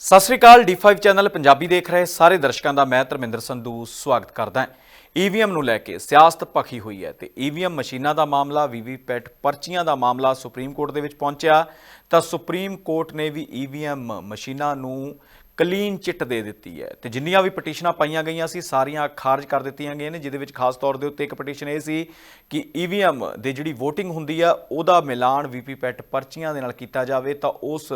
ਸਤਿ ਸ੍ਰੀ ਅਕਾਲ D5 channel Punjabi ਦੇਖ ਰਹੇ ਸਾਰੇ ਦਰਸ਼ਕਾਂ ਦਾ ਮੈਂ ਧਰਮਿੰਦਰ ਸੰਧੂ ਸਵਾਗਤ ਕਰਦਾ ਹਾਂ। ਈਵੀਐਮ ਨੂੰ ਲੈ ਕੇ ਸਿਆਸਤ ਭਖੀ ਹੋਈ ਹੈ ਤੇ ਈਵੀਐਮ ਮਸ਼ੀਨਾਂ ਦਾ ਮਾਮਲਾ ਵੀਵੀਪੈਟ ਪਰਚੀਆਂ ਦਾ ਮਾਮਲਾ ਸੁਪਰੀਮ ਕੋਰਟ ਦੇ ਵਿੱਚ ਪਹੁੰਚਿਆ। ਤਾਂ ਸੁਪਰੀਮ ਕੋਰਟ ਨੇ ਵੀ ਈਵੀਐਮ ਮਸ਼ੀਨਾਂ ਨੂੰ ਕਲੀਨ ਚਿੱਟ ਦੇ ਦਿੱਤੀ ਹੈ। ਤੇ ਜਿੰਨੀਆਂ ਵੀ ਪਟੀਸ਼ਨਾਂ ਪਾਈਆਂ ਗਈਆਂ ਸੀ, ਸਾਰੀਆਂ ਖਾਰਜ ਕਰ ਦਿੱਤੀਆਂ ਗਈਆਂ ਨੇ, ਜਿਹਦੇ ਵਿੱਚ ਖਾਸ ਤੌਰ ਦੇ ਉੱਤੇ ਇੱਕ ਪਟੀਸ਼ਨ ਇਹ ਸੀ ਕਿ ਈਵੀਐਮ ਦੇ ਜਿਹੜੀ VOTING ਹੁੰਦੀ ਆ, ਉਹਦਾ ਮਿਲਾਨ ਵੀਪੀਪੈਟ ਪਰਚੀਆਂ ਦੇ ਨਾਲ ਕੀਤਾ ਜਾਵੇ, ਤਾਂ ਉਸ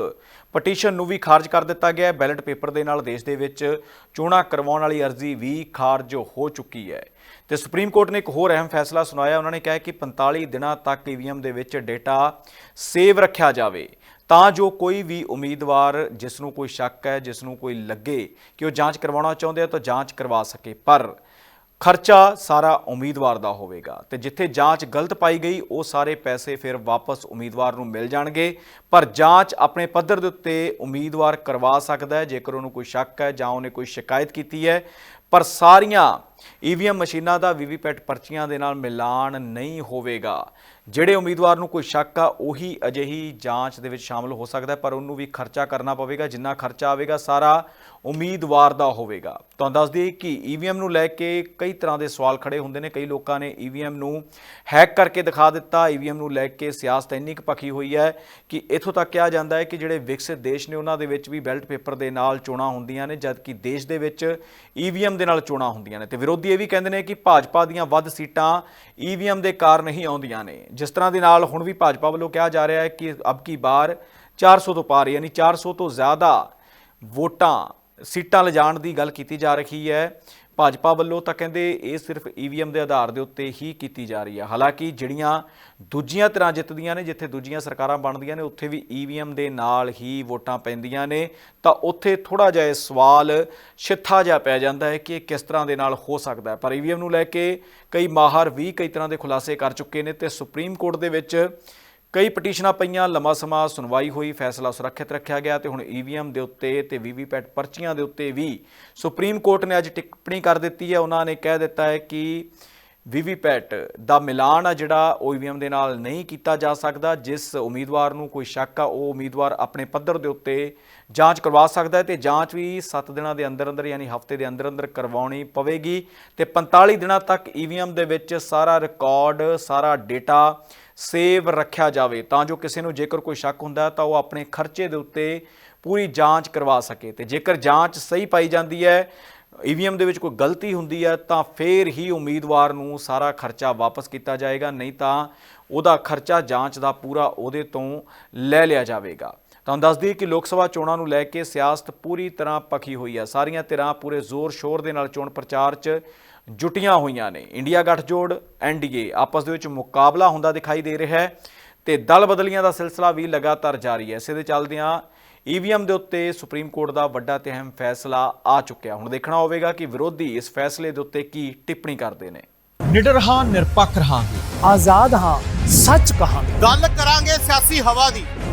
ਪਟੀਸ਼ਨ ਨੂੰ ਵੀ ਖਾਰਜ ਕਰ ਦਿੱਤਾ ਗਿਆ ਹੈ। ਬੈਲਟ ਪੇਪਰ ਦੇ ਨਾਲ ਦੇਸ਼ ਦੇ ਵਿੱਚ ਚੋਣਾਂ ਕਰਵਾਉਣ ਵਾਲੀ ਅਰਜ਼ੀ ਵੀ ਖਾਰਜ ਹੋ ਚੁੱਕੀ ਹੈ। ਤੇ ਸੁਪਰੀਮ ਕੋਰਟ ਨੇ ਇੱਕ ਹੋਰ ਅਹਿਮ ਫੈਸਲਾ ਸੁਣਾਇਆ। ਉਹਨਾਂ ਨੇ ਕਿਹਾ ਕਿ 45 ਦਿਨਾਂ ਤੱਕ ਈਵੀਐਮ ਦੇ ਵਿੱਚ ਡੇਟਾ ਸੇਵ ਰੱਖਿਆ ਜਾਵੇ। ਤਾਂ ਜੋ ਕੋਈ ਵੀ ਉਮੀਦਵਾਰ ਜਿਸ ਨੂੰ ਕੋਈ ਸ਼ੱਕ ਹੈ ਜਿਸ ਨੂੰ ਕੋਈ ਲੱਗੇ ਕਿ ਉਹ ਜਾਂਚ ਕਰਵਾਉਣਾ ਚਾਹੁੰਦੇ ਆ, ਤਾਂ ਜਾਂਚ ਕਰਵਾ ਸਕੇ। ਪਰ ਖਰਚਾ ਸਾਰਾ ਉਮੀਦਵਾਰ ਦਾ ਹੋਵੇਗਾ ਤੇ ਜਿੱਥੇ ਜਾਂਚ ਗਲਤ ਪਾਈ ਗਈ, ਉਹ ਸਾਰੇ ਪੈਸੇ ਫਿਰ ਵਾਪਸ ਉਮੀਦਵਾਰ ਨੂੰ ਮਿਲ ਜਾਣਗੇ। ਪਰ ਜਾਂਚ ਆਪਣੇ ਪੱਧਰ ਦੇ ਉੱਤੇ ਉਮੀਦਵਾਰ ਕਰਵਾ ਸਕਦਾ ਹੈ, ਜੇਕਰ ਉਹਨੂੰ ਕੋਈ ਸ਼ੱਕ ਹੈ ਜਾਂ ਉਹਨੇ ਕੋਈ ਸ਼ਿਕਾਇਤ ਕੀਤੀ ਹੈ। ਪਰ ਸਾਰੀਆਂ ਈਵੀਐਮ ਮਸ਼ੀਨਾਂ ਦਾ ਵੀਵੀਪੈਟ ਪਰਚੀਆਂ ਦੇ ਨਾਲ ਮਿਲਾਨ ਨਹੀਂ ਹੋਵੇਗਾ। ਜਿਹੜੇ ਉਮੀਦਵਾਰ ਨੂੰ ਕੋਈ ਸ਼ੱਕ ਆ, ਉਹੀ ਅਜਿਹੀ ਜਾਂਚ ਦੇ ਵਿੱਚ ਸ਼ਾਮਲ ਹੋ ਸਕਦਾ ਪਰ ਉਹਨੂੰ ਵੀ ਖਰਚਾ ਕਰਨਾ ਪਵੇਗਾ। ਜਿੰਨਾ ਖਰਚਾ ਆਵੇਗਾ, ਸਾਰਾ ਉਮੀਦਵਾਰ ਦਾ ਹੋਵੇਗਾ। ਤੁਹਾਨੂੰ ਦੱਸ ਦਈਏ ਕਿ ਈਵੀਐਮ ਨੂੰ ਲੈ ਕੇ ਕਈ ਤਰ੍ਹਾਂ ਦੇ ਸਵਾਲ ਖੜੇ ਹੁੰਦੇ ਨੇ। ਕਈ ਲੋਕਾਂ ਨੇ ਈਵੀਐਮ ਨੂੰ ਹੈਕ ਕਰਕੇ ਦਿਖਾ ਦਿੱਤਾ। ਈਵੀਐਮ ਨੂੰ ਲੈ ਕੇ ਸਿਆਸਤ ਇੰਨੀ ਕੁ ਪੱਕੀ ਹੋਈ ਹੈ ਕਿ ਇਥੋਂ ਤੱਕ ਕਿਹਾ ਜਾਂਦਾ ਹੈ ਕਿ ਜਿਹੜੇ ਵਿਕਸਿਤ ਦੇਸ਼ ਨੇ, ਉਹਨਾਂ ਦੇ ਵਿੱਚ ਵੀ ਬੈਲਟ ਪੇਪਰ ਦੇ ਨਾਲ ਚੋਣਾਂ ਹੁੰਦੀਆਂ ਨੇ, ਜਦਕਿ ਦੇਸ਼ ਦੇ ਵਿੱਚ ਈਵੀਐਮ ਦੇ ਨਾਲ ਚੋਣਾਂ ਹੁੰਦੀਆਂ ਨੇ। ਤੇ ਵਿਰੋਧੀ ਇਹ ਵੀ ਕਹਿੰਦੇ ਨੇ ਕਿ ਭਾਜਪਾ ਦੀਆਂ ਵੱਧ ਸੀਟਾਂ ਈਵੀਐਮ ਦੇ ਕਾਰਨ ਹੀ ਆਉਂਦੀਆਂ ਨੇ। ਜਿਸ ਤਰ੍ਹਾਂ ਦੇ ਨਾਲ ਹੁਣ ਵੀ ਭਾਜਪਾ ਵੱਲੋਂ ਕਿਹਾ ਜਾ ਰਿਹਾ ਹੈ ਕਿ ਅਬ ਕੀ ਬਾਰ 400 ਤੋਂ ਪਾਰ, ਯਾਨੀ 400 ਤੋਂ ਜ਼ਿਆਦਾ ਵੋਟਾਂ ਸੀਟਾਂ ਲਿਜਾਣ ਦੀ ਗੱਲ ਕੀਤੀ ਜਾ ਰਹੀ ਹੈ। ਭਾਜਪਾ ਵੱਲੋਂ ਤਾਂ ਕਹਿੰਦੇ ਇਹ ਸਿਰਫ ਈਵੀਐਮ ਦੇ ਆਧਾਰ ਦੇ ਉੱਤੇ ਹੀ ਕੀਤੀ ਜਾ ਰਹੀ ਹੈ। ਹਾਲਾਂਕਿ ਜਿਹੜੀਆਂ ਦੂਜੀਆਂ ਤਰ੍ਹਾਂ ਜਿੱਤਦੀਆਂ ਨੇ, ਜਿੱਥੇ ਦੂਜੀਆਂ ਸਰਕਾਰਾਂ ਬਣਦੀਆਂ ਨੇ, ਉੱਥੇ ਵੀ ਈਵੀਐਮ ਦੇ ਨਾਲ ਹੀ ਵੋਟਾਂ ਪੈਂਦੀਆਂ ਨੇ। ਤਾਂ ਉੱਥੇ ਥੋੜਾ ਜਿਹਾ ਇਹ ਸਵਾਲ ਛਿੱਥਾ ਜਿਹਾ ਪੈ ਜਾਂਦਾ ਹੈ ਕਿ ਇਹ ਕਿਸ ਤਰ੍ਹਾਂ ਦੇ ਨਾਲ ਹੋ ਸਕਦਾ ਹੈ। ਪਰ ਈਵੀਐਮ ਨੂੰ ਲੈ ਕੇ ਕਈ ਮਾਹਰ ਵੀ ਕਈ ਤਰ੍ਹਾਂ ਦੇ ਖੁਲਾਸੇ ਕਰ ਚੁੱਕੇ ਨੇ ਤੇ ਸੁਪਰੀਮ ਕੋਰਟ ਦੇ ਵਿੱਚ ਕਈ ਪਟੀਸ਼ਨਾਂ ਪਈਆਂ, ਲੰਮਾ ਸਮਾਂ ਸੁਣਵਾਈ ਹੋਈ, ਫੈਸਲਾ ਸੁਰੱਖਿਅਤ ਰੱਖਿਆ ਗਿਆ ਤੇ ਹੁਣ ਈਵੀਐਮ ਦੇ ਉੱਤੇ ਤੇ ਵੀਵੀਪੈਟ ਪਰਚੀਆਂ ਦੇ ਉੱਤੇ ਵੀ ਸੁਪਰੀਮ ਕੋਰਟ ਨੇ ਅੱਜ ਟਿੱਪਣੀ ਕਰ ਦਿੱਤੀ ਹੈ। ਉਹਨਾਂ ਨੇ ਕਹਿ ਦਿੱਤਾ ਹੈ ਕਿ ਵੀਵੀਪੈਟ ਦਾ ਮਿਲਾਨ ਆ ਜਿਹੜਾ ਉਹ ਈਵੀਐਮ ਦੇ ਨਾਲ ਨਹੀਂ ਕੀਤਾ ਜਾ ਸਕਦਾ। ਜਿਸ ਉਮੀਦਵਾਰ ਨੂੰ ਕੋਈ ਸ਼ੱਕ ਆ, ਉਹ ਉਮੀਦਵਾਰ ਆਪਣੇ ਪੱਧਰ ਦੇ ਉੱਤੇ ਜਾਂਚ ਕਰਵਾ ਸਕਦਾ ਹੈ ਤੇ ਜਾਂਚ ਵੀ 7 ਦਿਨਾਂ ਦੇ ਅੰਦਰ ਅੰਦਰ ਯਾਨੀ ਹਫ਼ਤੇ ਦੇ ਅੰਦਰ ਅੰਦਰ ਕਰਵਾਉਣੀ ਪਵੇਗੀ ਤੇ 45 ਦਿਨਾਂ ਤੱਕ ਈਵੀਐਮ ਦੇ ਵਿੱਚ ਸਾਰਾ ਰਿਕਾਰਡ, ਸਾਰਾ ਡੇਟਾ ਸੇਵ ਰੱਖਿਆ ਜਾਵੇ, ਤਾਂ ਜੋ ਕਿਸੇ ਨੂੰ ਜੇਕਰ ਕੋਈ ਸ਼ੱਕ ਹੁੰਦਾ ਤਾਂ ਉਹ ਆਪਣੇ ਖਰਚੇ ਦੇ ਉੱਤੇ ਪੂਰੀ ਜਾਂਚ ਕਰਵਾ ਸਕੇ। ਤੇ ਜੇਕਰ ਜਾਂਚ ਸਹੀ ਪਾਈ ਜਾਂਦੀ ਹੈ ਈਵੀਐਮ ਦੇ ਵਿੱਚ ਕੋਈ ਗਲਤੀ ਹੁੰਦੀ ਹੈ, ਤਾਂ ਫੇਰ ਹੀ ਉਮੀਦਵਾਰ ਨੂੰ ਸਾਰਾ ਖਰਚਾ ਵਾਪਸ ਕੀਤਾ ਜਾਏਗਾ, ਨਹੀਂ ਤਾਂ ਉਹਦਾ ਖਰਚਾ ਜਾਂਚ ਦਾ ਪੂਰਾ ਉਹਦੇ ਤੋਂ ਲੈ ਲਿਆ ਜਾਵੇਗਾ। ਤੁਹਾਨੂੰ ਦੱਸ ਦਈਏ ਕਿ ਲੋਕ ਸਭਾ ਚੋਣਾਂ ਨੂੰ ਲੈ ਕੇ ਸਿਆਸਤ ਪੂਰੀ ਤਰ੍ਹਾਂ ਪੱਖੀ ਹੋਈ ਹੈ ਸਾਰੀਆਂ ਧਿਰਾਂ ਪੂਰੇ ਜ਼ੋਰ ਸ਼ੋਰ ਦੇ ਨਾਲ ਚੋਣ ਪ੍ਰਚਾਰ 'ਚ ਜੁਟੀਆਂ ਹੋਈਆਂ ਨੇ। ਇੰਡੀਆ ਗੱਠਜੋੜ ਐਨਡੀਏ ਆਪਸ ਦੇ ਵਿੱਚ ਮੁਕਾਬਲਾ ਹੁੰਦਾ ਦਿਖਾਈ ਦੇ ਰਿਹਾ ਹੈ ਤੇ ਦਲ ਬਦਲੀਆਂ ਦਾ ਸਿਲਸਿਲਾ ਵੀ ਲਗਾਤਾਰ ਜਾਰੀ ਹੈ। ਇਸੇ ਦੇ ਚੱਲਦਿਆਂ ਈਵੀਐਮ ਦੇ ਉੱਤੇ ਸੁਪਰੀਮ ਕੋਰਟ ਦਾ ਵੱਡਾ ਤੇ ਅਹਿਮ ਫੈਸਲਾ ਆ ਚੁੱਕਿਆ। ਹੁਣ ਦੇਖਣਾ ਹੋਵੇਗਾ ਕਿ ਵਿਰੋਧੀ ਇਸ ਫੈਸਲੇ ਦੇ ਉੱਤੇ ਕੀ ਟਿੱਪਣੀ ਕਰਦੇ ਨੇ। ਨਿਡਰ ਹਾਂ ਨਿਰਪੱਖ ਰਹਾਂਗੇ। ਆਜ਼ਾਦ ਹਾਂ ਸੱਚ ਕਹਾਂਗੇ। ਗੱਲ ਕਰਾਂਗੇ ਸਿਆਸੀ ਹਵਾ ਦੀ।